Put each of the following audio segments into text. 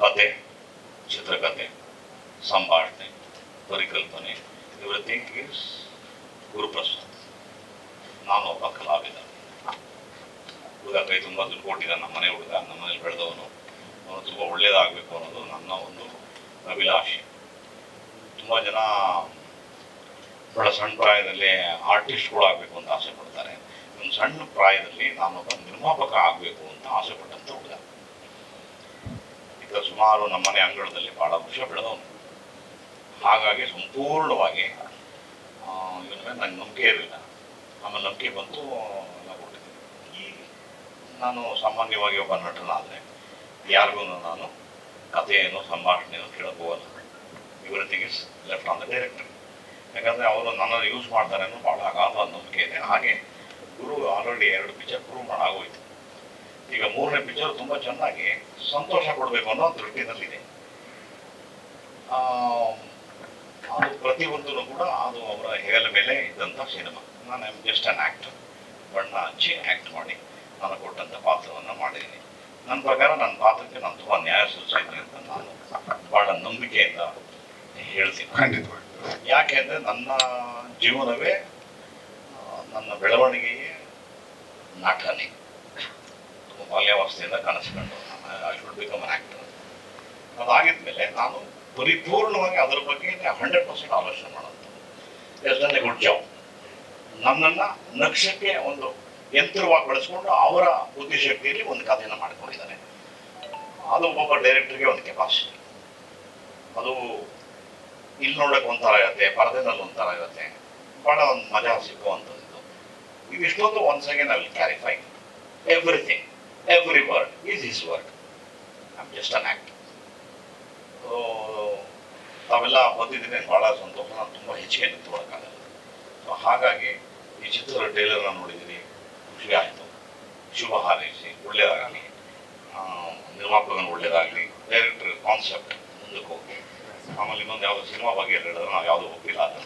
ಕತೆ, ಚಿತ್ರಕತೆ, ಸಂಭಾಷಣೆ, ಪರಿಕಲ್ಪನೆ ಎವ್ರಿಥಿಂಗ್ ಇಸ್ ಗುರುಪ್ರಸಾದ್. ನಾನು ಒಬ್ಬ ಕಲಾವಿದ. ಹುಡುಗ ಕೈ ತುಂಬ ದುಡ್ಡು ಕೊಟ್ಟಿದ್ದ ನಮ್ಮ ಮನೆ ಹುಡುಗ, ನಮ್ಮ ಮನೇಲಿ ಬೆಳೆದವನು. ಅವನು ತುಂಬ ಒಳ್ಳೇದಾಗಬೇಕು ಅನ್ನೋದು ನನ್ನ ಒಂದು ಅಭಿಲಾಷೆ. ತುಂಬ ಜನ ಬಹಳ ಸಣ್ಣ ಪ್ರಾಯದಲ್ಲಿ ಆರ್ಟಿಸ್ಟ್ಗಳು ಆಗಬೇಕು ಅಂತ ಆಸೆ ಪಡ್ತಾರೆ. ಒಂದು ಸಣ್ಣ ಪ್ರಾಯದಲ್ಲಿ ನಾನೊಬ್ಬ ನಿರ್ಮಾಪಕ ಆಗಬೇಕು ಅಂತ ಆಸೆ ಪಟ್ಟಂತ ಹುಡುಗ ಈಗ ಸುಮಾರು ನಮ್ಮನೆ ಅಂಗಳದಲ್ಲಿ ಬಹಳ ವರ್ಷ ಬೆಳೆದವನು ಹಾಗಾಗಿ ಸಂಪೂರ್ಣವಾಗಿ ಇವನ ಮೇಲೆ ನನಗೆ ನಂಬಿಕೆ ಇರಲಿಲ್ಲ. ಆಮೇಲೆ ನಂಬಿಕೆ ಬಂತು ನಾವು ಈ, ನಾನು ಸಾಮಾನ್ಯವಾಗಿ ಒಬ್ಬ ನಟನಾದರೆ ಯಾರಿಗೂ ನಾನು ಕಥೆಯನ್ನು, ಸಂಭಾಷಣೆಯನ್ನು ಕೇಳಬಹುದಲ್ಲ. ಹೋಗಲ್ಲ is left on the director ಯಾಕಂದರೆ ಅವರು ನನ್ನನ್ನು ಯೂಸ್ ಮಾಡ್ತಾರೆ ಅನ್ನೋ ಭಾಳ ಅಗಾಧ ನಂಬಿಕೆ ಇದೆ. ಹಾಗೆ ಗುರು ಆಲ್ರೆಡಿ ಎರಡು ಪಿಕ್ಚರ್ ಪ್ರೂವ್ ಮಾಡಾಗೋಯ್ತು. ಈಗ ಮೂರನೇ ಪಿಕ್ಚರ್ ತುಂಬಾ ಚೆನ್ನಾಗಿ ಸಂತೋಷ ಕೊಡಬೇಕು ಅನ್ನೋ ದೃಷ್ಟಿನಲ್ಲಿದೆ. ಆ, ಅದು ಪ್ರತಿಯೊಂದೂ ಕೂಡ ಅದು ಅವರ ಹೆಗಲ ಮೇಲೆ ಇದ್ದಂಥ ಸಿನಿಮಾ. ನಾನು ಜಸ್ಟ್ ಅನ್ ಆ್ಯಕ್ಟರ್ ಬಣ್ಣ ಹಚ್ಚಿ ಆ್ಯಕ್ಟ್ ಮಾಡಿ ನಾನು ಕೊಟ್ಟಂಥ ಪಾತ್ರವನ್ನು ಮಾಡಿದ್ದೀನಿ. ನನ್ನ ಪ್ರಕಾರ ನನ್ನ ಪಾತ್ರಕ್ಕೆ ನಾನು ತುಂಬ ನ್ಯಾಯ ಸೂಚಿಸಿದ್ದೀನಿ ಅಂತ ನಾನು ಬಹಳ ನಂಬಿಕೆಯಿಂದ ಹೇಳ್ತೀನಿ. ಖಂಡಿತವಾಗಿ. ಯಾಕೆ ಅಂದರೆ ನನ್ನ ಜೀವನವೇ ನನ್ನ ಬೆಳವಣಿಗೆಯೇ ನಟನೆ ತುಂಬ ಬಾಲ್ಯಾವಸ್ಥೆಯಿಂದ ಕನಸು ಕಂಡು ನಾನು I should become an actor ಅದಾಗಿದ್ಮೇಲೆ ನಾನು ಪರಿಪೂರ್ಣವಾಗಿ ಅದರ ಬಗ್ಗೆ ಹಂಡ್ರೆಡ್ ಪರ್ಸೆಂಟ್ ಆಲೋಚನೆ ಮಾಡೋದು. ಎಸ್ ಗುಡ್ ಜಾಬ್ ನನ್ನನ್ನು ನಕ್ಷಕ್ಕೆ ಒಂದು ಯಂತ್ರವಾಗಿ ಬಳಸ್ಕೊಂಡು ಅವರ ಬುದ್ಧಿಶಕ್ತಿಯಲ್ಲಿ ಒಂದು ಕಥೆಯನ್ನು ಮಾಡ್ಕೊಂಡಿದ್ದಾನೆ ಅದು ಒಬ್ಬ ಡೈರೆಕ್ಟರ್ಗೆ ಒಂದು ಕೆಪಾಸಿಟಿ ಅದು ಇಲ್ಲಿ ನೋಡೋಕೆ ಒಂಥರ ಇರುತ್ತೆ ಪರದೆನಲ್ಲಿ ಒಂಥರ ಇರುತ್ತೆ. ಭಾಳ ಒಂದು ಮಜಾ ಸಿಕ್ಕುವಂಥದ್ದು ಇದಿಷ್ಟೊಂದು ಒನ್ಸ್ ಅಗೇನ್ ಅಲ್ಲಿ clarify everything every word is his word I am just an act ತಾವೆಲ್ಲ ಬಂದಿದ್ದೀನಿ ಭಾಳ ಸಂತೋಷ ನಾನು ತುಂಬ ಹೆಚ್ಚಿಗೆ ನಿಂತ್ಕೊಳ್ಳೋಕ್ಕಾಗಲ್ಲ ಸೊ ಹಾಗಾಗಿ ಈ ಚಿತ್ರದ ಟೇಲರ್ನ ನೋಡಿದ್ದೀನಿ. ಖುಷಿ ಆಯಿತು. ಶುಭ ಹಾರೈಸಿ ಒಳ್ಳೆಯದಾಗಲಿ ನಿರ್ಮಾಪಕನ ಒಳ್ಳೆಯದಾಗಲಿ ಡೈರೆಕ್ಟರ್ ಕಾನ್ಸೆಪ್ಟ್ ಮುಂದಕ್ಕೆ ಹೋಗಿ ಆಮೇಲೆ ಇನ್ನೊಂದು ಯಾವುದೋ ಸಿನಿಮಾ ಬಗ್ಗೆ ಹೇಳಿದ್ರೆ ನಾವು ಯಾವುದೂ ಒಪ್ಪಿಲ್ಲ ಅದು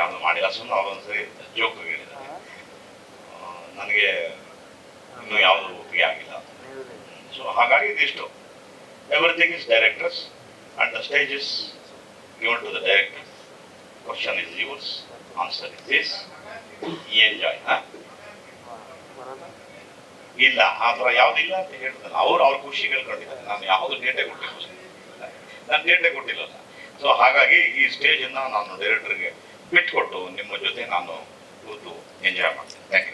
ಯಾವುದು ಮಾಡಿಲ್ಲ. ಸುಮ್ಮನೆ ಅವರೊಂದ್ಸರಿ ಜೋಕ್ ಹೇಳಿದ್ದಾರೆ. ನನಗೆ ಇನ್ನೂ ಯಾವುದು ಒಪ್ಪಿಗೆ ಆಗಿಲ್ಲ ಸೊ ಹಾಗಾಗಿ ಇದಿಷ್ಟು. Everything is directors and the stage is given to the director question is yours answer is this enjoy ಇಲ್ಲ, ಆ ಥರ ಯಾವುದಿಲ್ಲ ಅಂತ ಹೇಳ್ತಾರೆ ಅವ್ರು ಅವ್ರ ಖುಷಿ ಹೇಳ್ಕೊಂಡಿದ್ದಾರೆ ನಾನು ಯಾವುದು ಡೇಟೆ ಕೊಟ್ಟಿಲ್ಲ ನಾನು ಡೇಟೆ ಕೊಟ್ಟಿಲ್ಲ ಸೊ ಹಾಗಾಗಿ ಈ ಸ್ಟೇಜನ್ನು ನಾನು ಡೈರೆಕ್ಟರ್ಗೆ ಬಿಟ್ಕೊಟ್ಟು ನಿಮ್ಮ ಜೊತೆ ನಾನು ಕೂತು ಎಂಜಾಯ್ ಮಾಡ್ತೀನಿ. Thank you